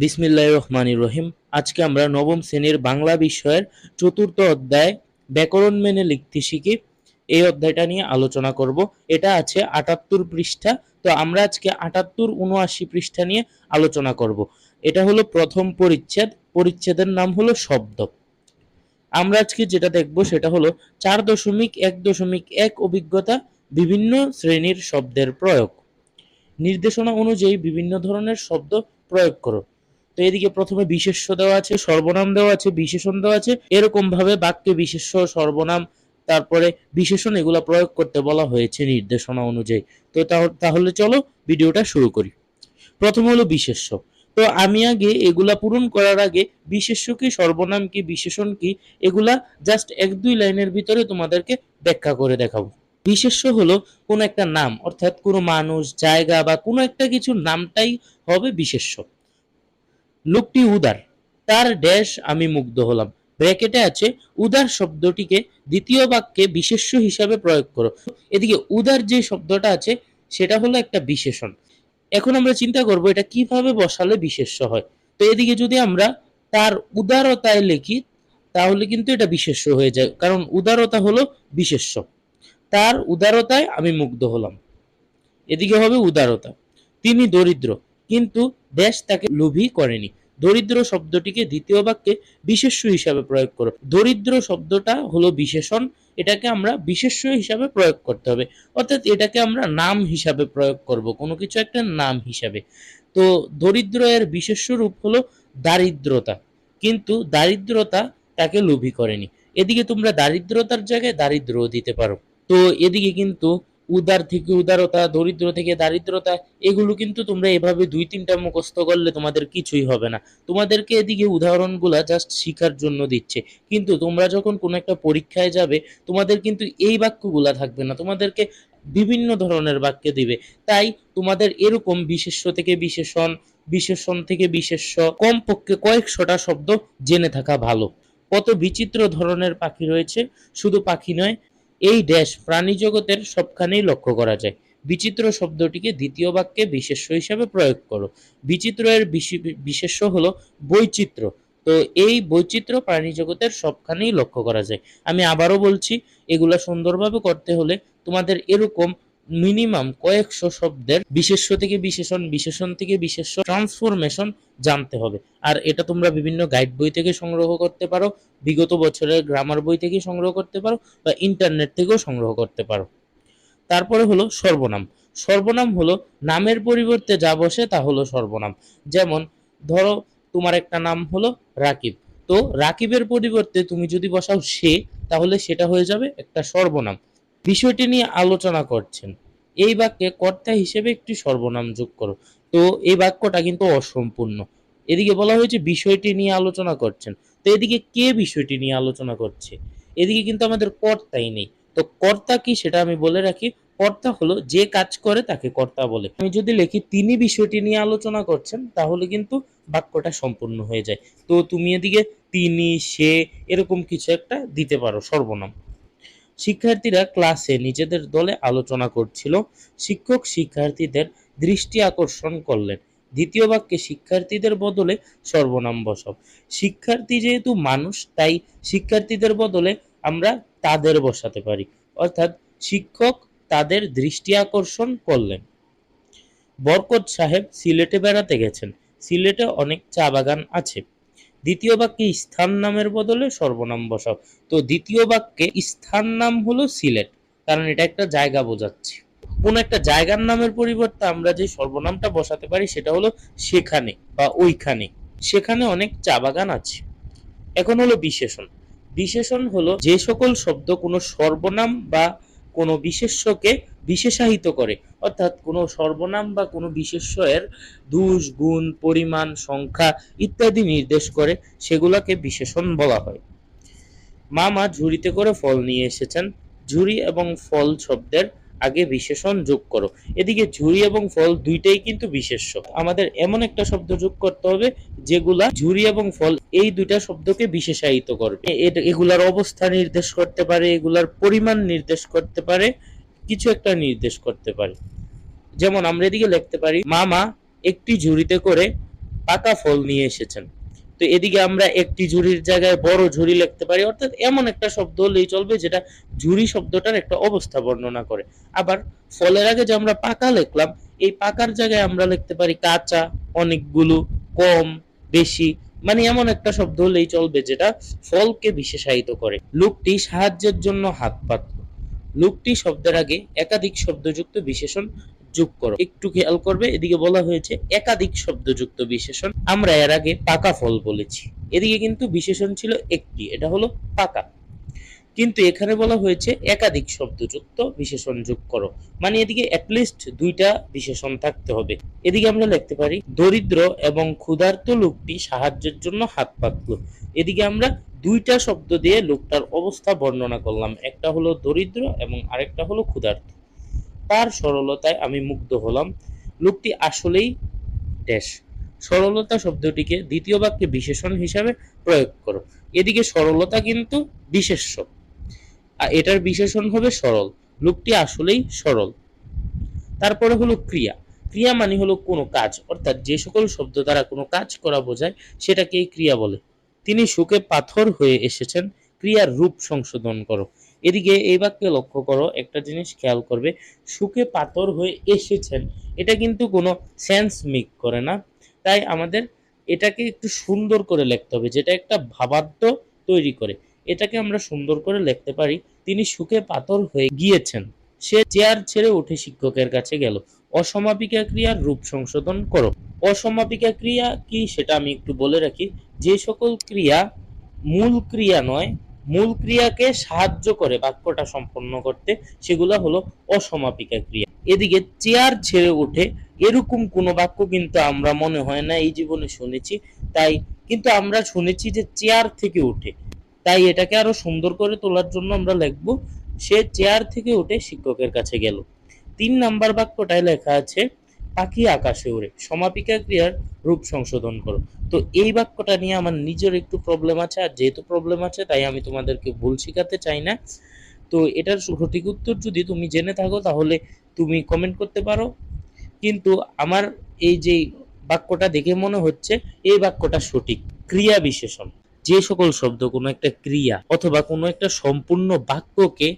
বিসমিল্লাহ রহমানির রহিম। আজকে আমরা নবম শ্রেণির বাংলা বিষয়ের চতুর্থ অধ্যায় ব্যাকরণ মেনে লিখতে শিখি। এই অধ্যায়টা নিয়ে আলোচনা করব। এটা আছে আটাত্তর পৃষ্ঠা। তো আমরা আজকে আটাত্তর উনআশি পৃষ্ঠা নিয়ে আলোচনা করব। এটা হলো প্রথম পরিচ্ছেদ। পরিচ্ছেদের নাম হলো শব্দ। আমরা আজকে যেটা দেখব সেটা হলো চার দশমিক এক দশমিক এক অভিজ্ঞতা বিভিন্ন শ্রেণির শব্দের প্রয়োগ। নির্দেশনা অনুযায়ী বিভিন্ন ধরনের শব্দ প্রয়োগ করো। তো এদিকে প্রথমে বিশেষ্য দেওয়া আছে, সর্বনাম দেওয়া আছে, বিশেষণ দেওয়া আছে। এরকম ভাবে বাক্যে বিশেষ্য, সর্বনাম, তারপরে বিশেষণ এগুলা প্রয়োগ করতে বলা হয়েছে নির্দেশনা অনুযায়ী। তো তাহলে চলো ভিডিওটা শুরু করি। প্রথম হলো বিশেষ্য। তো আমি আগে এগুলা পূরণ করার আগে বিশেষ্য কি, সর্বনাম কি, বিশেষণ কি, এগুলা জাস্ট এক দুই লাইনের ভিতরে তোমাদেরকে ব্যাখ্যা করে দেখাবো। বিশেষ্য হলো কোনো একটা নাম, অর্থাৎ কোনো মানুষ, জায়গা বা কোনো একটা কিছুর নামটাই হবে বিশেষ্য। লোকটি উদার। তার ড্যাশ আমি মুগ্ধ হলাম। ব্র্যাকেটে আছে, উদার শব্দটিকে দ্বিতীয় বাক্যে বিশেষ্য হিসাবে প্রয়োগ করো। এদিকে, উদার যে শব্দটা আছে, সেটা হলো একটা বিশেষণ। এখন আমরা চিন্তা করব, এটা কীভাবে বসালে বিশেষ্য হয়? তো এদিকে যদি আমরা তার উদারতায় লিখি, তাহলে কিন্তু এটা বিশেষ্য হয়ে যায়। কারণ উদারতা হলো বিশেষ্য। তার উদারতায় আমি মুগ্ধ হলাম। এদিকে হবে উদারতা। তিনি দরিদ্র। কিন্তু দেশ তাকে লোভী করেনি। দরিদ্র শব্দটিকে দ্বিতীয় বাক্যে বিশেষ্য হিসাবে প্রয়োগ করো। দরিদ্র শব্দটা হলো বিশেষণ, এটাকে আমরা বিশেষ্য হিসাবে প্রয়োগ করতে হবে। অর্থাৎ এটাকে আমরা নাম হিসাবে প্রয়োগ করব, কোনো কিছু একটা নাম হিসাবে। তো দরিদ্র এর বিশেষ্য রূপ হলো দারিদ্রতা, কিন্তু দারিদ্রতা তাকে লোভী করেনি। এদিকে তোমরা দারিদ্রতার জায়গায় দারিদ্রও দিতে পারো। তো এদিকে কিন্তু উদার থেকে উদারতা, দরিদ্র থেকে দারিদ্রতা, এগুলো কিন্তু তোমরা এভাবে দুই তিনটা মুখস্থ করলে তোমাদের কিছুই হবে না। তোমাদেরকে এদিকে উদাহরণগুলা জাস্ট শেখার জন্য দিচ্ছে। কিন্তু তোমরা যখন কোনো একটা পরীক্ষায় যাবে, তোমাদের কিন্তু এই বাক্যগুলা থাকবে না। তোমাদেরকে বিভিন্ন ধরনের বাক্য দিবে। তাই তোমাদের এরকম বিশেষ্য থেকে বিশেষণ বিশেষণ থেকে বিশেষ্য, কমপক্ষে কয়েকশোটা শব্দ জেনে থাকা ভালো। কত বিচিত্র ধরনের পাখি রয়েছে, শুধু পাখি নয় এই ড্যাশ প্রাণী জগতের সবখানেই লক্ষ্য করা যায়। বিচিত্র শব্দটিকে দ্বিতীয় বাক্যে বিশেষ্য হিসাবে প্রয়োগ করো। বিচিত্র এর বিশেষ্য হলো বৈচিত্র্য। তো এই বৈচিত্র্য প্রাণী জগতের সবখানেই লক্ষ্য করা যায়। আমি আবারও বলছি, এগুলা সুন্দরভাবে করতে হলে তোমাদের এরকম মিনিমাম কয়েকশো শব্দের বিশেষ্য থেকে বিশেষণ বিশেষণ থেকে বিশেষ্য ট্রান্সফরমেশন জানতে হবে। আর এটা তোমরা বিভিন্ন গাইড বই থেকে সংগ্রহ করতে পারো, বিগত বছরের গ্রামার বই থেকে সংগ্রহ করতে পারো বা ইন্টারনেট থেকেও সংগ্রহ করতে পারো। তারপরে হলো সর্বনাম। সর্বনাম হলো নামের পরিবর্তে যা বসে তা হলো সর্বনাম। যেমন ধরো তোমার একটা নাম হলো রাকিব। তো রাকিবের পরিবর্তে তুমি যদি বসাও সে, তাহলে সেটা হয়ে যাবে একটা সর্বনাম। বিষয়টি নিয়ে আলোচনা করছেন। এই বাক্যে কর্তা হিসেবে একটি সর্বনাম যোগ করো। তো এই বাক্যটা কিন্তু অসম্পূর্ণ। এদিকে বলা হয়েছে বিষয়টি নিয়ে আলোচনা করছেন। তো এদিকে কে বিষয়টি নিয়ে আলোচনা করছে? এদিকে কিন্তু আমাদের কর্তাই নেই। তো কর্তা কি সেটা আমি বলে রাখি। কর্তা হলো যে কাজ করে তাকে কর্তা বলে। আমি যদি লিখি, তিনি বিষয়টি নিয়ে আলোচনা করছেন, তাহলে কিন্তু বাক্যটা সম্পূর্ণ হয়ে যায়। তো তুমি এদিকে তিনি, সে, এরকম কিছু একটা দিতে পারো, সর্বনাম। শিক্ষার্থীরা ক্লাসে নিজেদের দলে আলোচনা করছিল। শিক্ষক শিক্ষার্থীদের দৃষ্টি আকর্ষণ করলেন। দ্বিতীয় বাক্যে শিক্ষার্থীদের বদলে সর্বনাম বসাও। শিক্ষার্থী যেহেতু মানুষ, তাই শিক্ষার্থীদের বদলে আমরা তাদের বসাতে পারি। অর্থাৎ শিক্ষক তাদের দৃষ্টি আকর্ষণ করলেন। বরকত সাহেব সিলেটে বেড়াতে গেছেন। সিলেটে অনেক চা বাগান আছে। দ্বিতীয় বাক্যে স্থান নামের বদলে সর্বনাম বসাও। তো দ্বিতীয় বাক্যে স্থান নাম হলো সিলেট, কারণ এটা একটা জায়গা বোঝাচ্ছে। কোন একটা জায়গার নামের পরিবর্তে আমরা যে সর্বনামটা বসাতে পারি সেটা হলো সেখানে বা ওইখানে। সেখানে অনেক চা বাগান আছে। এখন হলো বিশেষণ। বিশেষণ হলো যে সকল শব্দ কোনো সর্বনাম বা কোনো বিশেষ্যকে বিশেষায়িত করে। অর্থাৎ কোনো সর্বনাম বা কোনো বিশেষ্য এর দুষ, গুণ, পরিমাণ, সংখ্যা ইত্যাদি নির্দেশ করে, সেগুলোকে বিশেষণ বলা হয়। মামা ঝুড়িতে করে ফল নিয়ে এসেছেন। ঝুড়ি এবং ফল শব্দের আগে বিশেষণ যোগ করো। এদিকে ঝুড়ি এবং ফল দুইটাই কিন্তু বিশেষ্য। আমাদের এমন একটা শব্দ যোগ করতে হবে, যেগুলা ঝুড়ি এবং ফল এই দুইটা শব্দকে বিশেষায়িত করবে। এগুলার অবস্থা নির্দেশ করতে পারে, এগুলার পরিমাণ নির্দেশ করতে পারে কিছু একটা নির্দেশ করতে পারে। যেমন আমরা এদিকে লিখতে পারি, মামা, একটি ঝুড়িতে করে পাকা ফল নিয়ে এসেছেন। তো এদিকে আমরা একটি ঝুড়ির জায়গায় বড় ঝুড়ি লিখতে পারি, অর্থাৎ এমন একটা শব্দ হলেই চলবে যেটা ঝুড়ি শব্দটার একটা অবস্থা বর্ণনা করে। আবার ফলের আগে যে আমরা পাকা লিখলাম, এই পাকার জায়গায় আমরা লিখতে পারি, কাঁচা, অনেকগুলো, কম, বেশি। মানে এমন একটা শব্দ হলেই চলবে যেটা ফলকে বিশেষায়িত করে। লোকটি সাহায্যের জন্য হাত পাতল। লোকটি শব্দের আগে একাধিক শব্দযুক্ত বিশেষণ যোগ করো। একটু খেয়াল করবে, এদিকে বলা হয়েছে একাধিক শব্দযুক্ত বিশেষণ। আমরা এর আগে পাকা ফল বলেছি। এদিকে কিন্তু বিশেষণ ছিল একটি, এটা হলো পাকা। কিন্তু এখানে বলা হয়েছে একাধিক শব্দযুক্ত বিশেষণ যোগ করো। মানে এদিকে অ্যাটলিস্ট দুইটা বিশেষণ থাকতে হবে। এদিকে আমরা লিখতে পারি, দরিদ্র এবং ক্ষুধার্ত লোকটি সাহায্যের জন্য হাত পাতল। এদিকে আমরা দুইটা শব্দ দিয়ে লোকটার অবস্থা বর্ণনা করলাম। একটা হলো দরিদ্র এবং আরেকটা হলো ক্ষুধার্ত। তার সরলতায় আমি মুগ্ধ হলাম। লোকটি আসলেই ড্যাশ সরলতা শব্দটিকে দ্বিতীয় বাক্যে বিশেষণ হিসাবে প্রয়োগ করো। এদিকে সরলতা কিন্তু বিশেষ্য। আর এটার বিশেষণ হবে সরল। লোকটি আসলেই সরল। তারপরে হলো ক্রিয়া। ক্রিয়া মানে হলো কোনো কাজ। অর্থাৎ যে সকল শব্দ দ্বারা কোনো কাজ করা বোঝায়, সেটাকেই ক্রিয়া বলে। তিনি সুখে পাথর হয়ে এসেছেন, ক্রিয়ার রূপ সংশোধন করো। এদিকে এই বাক্যে লক্ষ্য করো, একটা জিনিস খেয়াল করবে, সুখে পাথর হয়ে এসেছেন, এটা কিন্তু কোনো সেন্স মিক করে না। তাই আমাদের এটাকে একটু সুন্দর করে লিখতে হবে, যেটা একটা ভাবার্থ তৈরি করে। এটাকে আমরা সুন্দর করে লিখতে পারি, তিনি সুখে পাথর হয়ে গিয়েছেন, সে চেয়ার ছেড়ে উঠে শিক্ষকের কাছে গেল। অসমাপিকা ক্রিয়ার রূপ সংশোধন করো। অসমাপিকা ক্রিয়া কি সেটা আমি একটু বলে রাখি। যে সকল ক্রিয়া মূল ক্রিয়া নয়, মূল ক্রিয়াকে সাহায্য করে বাক্যটা সম্পন্ন করতে, সেগুলো হলো অসমাপিকা ক্রিয়া। এদিকে চেয়ার ছেড়ে ওঠে এরকম কোনো বাক্য কিন্তু আমরা মনে হয় না, এই জীবনে শুনেছি। তাই কিন্তু আমরা শুনেছি যে চেয়ার থেকে উঠে। তাই এটাকে আরও সুন্দর করে তোলার জন্য আমরা লিখব, সে চেয়ার থেকে উঠে শিক্ষকের কাছে গেল। তিন নাম্বার বাক্যটায় লেখা আছে, পাখি আকাশে উড়ে, সমাপিকা ক্রিয়ার রূপ সংশোধন করো। তো এই বাক্যটা নিয়ে আমার নিজের একটু প্রবলেম আছে, আর যেহেতু প্রবলেম আছে, তাই আমি তোমাদেরকে ভুল শেখাতে চাই না। তো এটার সঠিক উত্তর যদি তুমি জেনে থাকো, তাহলে তুমি কমেন্ট করতে পারো। কিন্তু আমার এই যে বাক্যটা দেখে মনে হচ্ছে, এই বাক্যটা সঠিক। ক্রিয়া বিশেষণ। যে সকল শব্দ কোনো একটা ক্রিয়া অথবা কোনো একটা সম্পূর্ণ বাক্যকে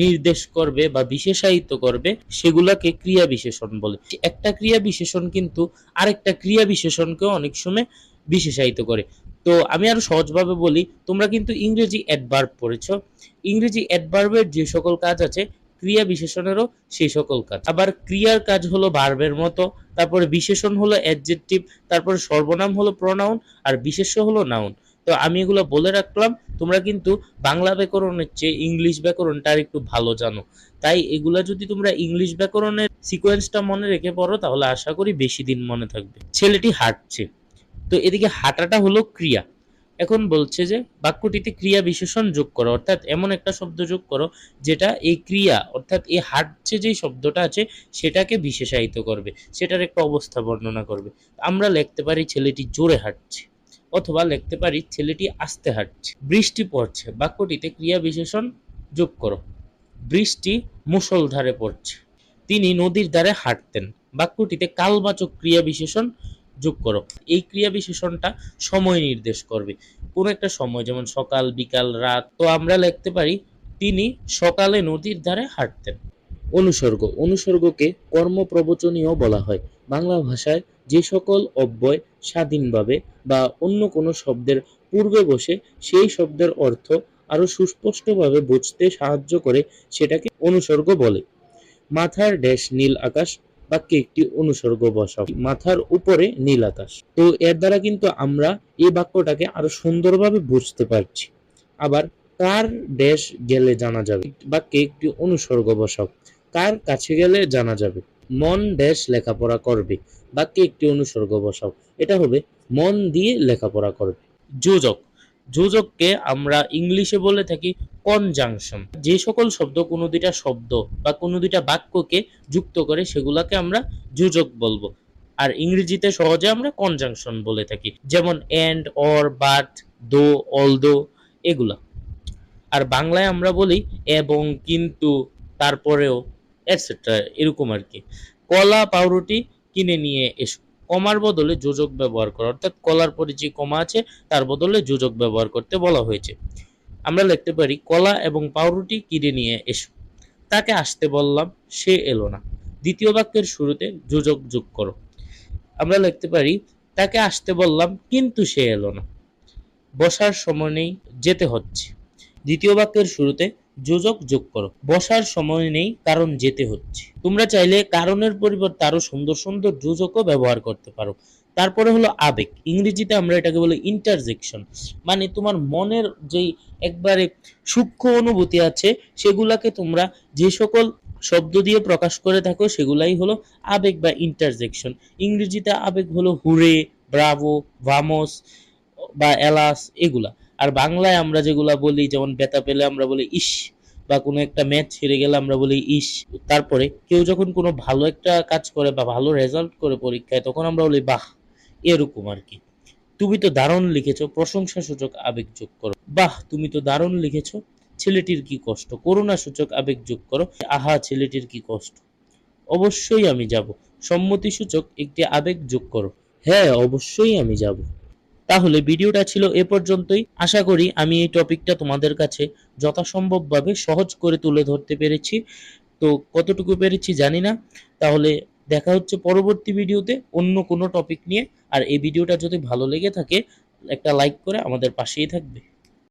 নির্দেশ করবে বা বিশেষায়িত করবে, সেগুলাকে ক্রিয়া বিশেষণ বলে। একটা ক্রিয়া বিশেষণ কিন্তু আরেকটা ক্রিয়া বিশেষণকেও অনেক সময় বিশেষায়িত করে। তো আমি আরও সহজভাবে বলি, তোমরা কিন্তু ইংরেজি অ্যাডভার্ব পড়েছো। ইংরেজি অ্যাডভার্বের যে সকল কাজ আছে, ক্রিয়া বিশেষণেরও সেই সকল কাজ। আবার ক্রিয়ার কাজ হলো ভার্বের মতো, তারপরে বিশেষণ হলো অ্যাডজেক্টিভ তারপরে সর্বনাম হলো প্রনাউন আর বিশেষ্য হলো নাউন তো আমি এগুলো বলে রাখলাম। তোমরা কিন্তু বাংলা ব্যাকরণের চেয়ে ইংলিশ ব্যাকরণটা আর একটু ভালো জানো। তাই এগুলা যদি তোমরা ইংলিশ ব্যাকরণের সিকোয়েন্সটা মনে রেখে পড়ো, তাহলে আশা করি বেশি দিন মনে থাকবে। ছেলেটি হাঁটছে। তো এদিকে হাঁটাটা হলো ক্রিয়া। এখন বলছে যে, বাক্যটিতে ক্রিয়া বিশেষণ যোগ করো, অর্থাৎ এমন একটা শব্দ যোগ করো, যেটা এই ক্রিয়া, অর্থাৎ এই হাঁটছে যে শব্দটা আছে, সেটাকে বিশেষায়িত করবে, সেটার একটা অবস্থা বর্ণনা করবে। আমরা লিখতে পারি ছেলেটি জোরে হাঁটছে। অথবা লিখতে পারি, ছেলেটি আস্তে হাঁটছে, বৃষ্টি পড়ছে, বাক্যটিতে ক্রিয়া বিশেষণ যোগ করো। বৃষ্টি মুষলধারে পড়ছে। তিনি নদীর ধারে হাঁটতেন। বাক্যটিতে কালবাচক ক্রিয়া বিশেষণ যোগ করো। এই ক্রিয়া বিশেষণটা সময় নির্দেশ করবে। কোনো একটা সময়, যেমন সকাল, বিকাল, রাত, তো আমরা লিখতে পারি, তিনি সকালে নদীর ধারে হাঁটতেন। অনুসর্গ, অনুসর্গকে কর্মপ্রবচনীয় বলা হয়। বাংলা ভাষায় যে সকল অব্যয় স্বাধীনভাবে বা অন্য কোনো শব্দের পূর্বে বসে সেই শব্দের অর্থ আরও সুস্পষ্টভাবে বুঝতে সাহায্য করে সেটাকে অনুসর্গ বলে। মাথার ড্যাশ নীল আকাশ, বাক্যে একটি অনুসর্গ বসাও। মাথার উপরে নীল আকাশ। তো এর দ্বারা কিন্তু আমরা এই বাক্যটাকে আরও সুন্দরভাবে বুঝতে পারছি। আবার কার ড্যাশ গেলে জানা যাবে? বাক্যে একটি অনুসর্গ বসাও। কার কাছে গেলে জানা যাবে? মন ড্যাশ লেখাপড়া করবে। বাক্যে একটি অনুসর্গ বসাও। এটা হবে, মন দিয়ে লেখাপড়া করবে। যোজক। যোজককে আমরা ইংলিশে বলে থাকি কনজাংশন। যে সকল শব্দ কোনো দুইটা শব্দ বা কোনো দুইটা বাক্যকে যুক্ত করে সেগুলাকে আমরা যোজক বলব। আর ইংরেজিতে সহজে আমরা কনজাংশন বলে থাকি। যেমন and or but though although এগুলা। আর বাংলায় আমরা বলি এবং, কিন্তু, তারপরেও। এটসেট্রা এরকম আর কি। কলা, পাউরুটি কিনে নিয়ে এসো। কমার বদলে যোজক ব্যবহার করা। অর্থাৎ কলার পরে যে কমা আছে, তার বদলে যোজক ব্যবহার করতে বলা হয়েছে। আমরা লিখতে পারি, কলা এবং পাউরুটি কিনে নিয়ে এসো। তাকে আসতে বললাম, সে এলো না। দ্বিতীয় বাক্যের শুরুতে যোজক যোগ করো। আমরা লিখতে পারি, তাকে আসতে বললাম, কিন্তু সে এলো না। বসার সময় নেই, যেতে হচ্ছে। দ্বিতীয় বাক্যের শুরুতে যোজক যোগ করো। বসার সময় নেই, কারণ যেতে হচ্ছে। তোমরা চাইলে কারণের পরিবর্তে আরও সুন্দর সুন্দর যোজকও ব্যবহার করতে পারো। তারপরে হলো আবেগ। ইংরেজিতে আমরা এটাকে বলি ইন্টারজেকশন মানে তোমার মনের যেই একবারে সূক্ষ্ম অনুভূতি আছে, সেগুলাকে তোমরা যে সকল শব্দ দিয়ে প্রকাশ করে থাকো, সেগুলাই হলো আবেগ বা ইন্টারজেকশন ইংরেজিতে আবেগ হলো হুরে, ব্রাভো, ভামোস বা এলাস, এগুলা। আর বাংলায় আমরা যেগুলা বলি, যেমন বেতা পেলে আমরা বলি, ইস, বা কোনো একটা ম্যাচ হেরে গেলে আমরা বলি, ইস, তারপরে কেউ যখন কোনো ভালো একটা কাজ করে বা ভালো রেজাল্ট করে পরীক্ষায়, তখন আমরা বলি, বাহ, এরকম আর কি তুমি তো দারুণ লিখেছ প্রশংসা সূচক আবেগ যোগ করো। বাহ, তুমি তো দারুণ লিখেছ, ছেলেটির কি কষ্ট? করুণা সূচক আবেগ যোগ করো। আহা, ছেলেটির কি কষ্ট? অবশ্যই আমি যাব। সম্মতি সূচক একটি আবেগ যোগ করো। হ্যাঁ অবশ্যই আমি যাব। তাহলে ভিডিওটা ছিল এ পর্যন্তই। আশা করি আমি এই টপিকটা তোমাদের কাছে যথাসম্ভবভাবে সহজ করে তুলে ধরতে পেরেছি। তো কতটুকু পেরেছি জানি না। তাহলে দেখা হচ্ছে পরবর্তী ভিডিওতে অন্য কোনো টপিক নিয়ে। আর এই ভিডিওটা যদি ভালো লেগে থাকে, একটা লাইক করে আমাদের পাশেই থাকবে।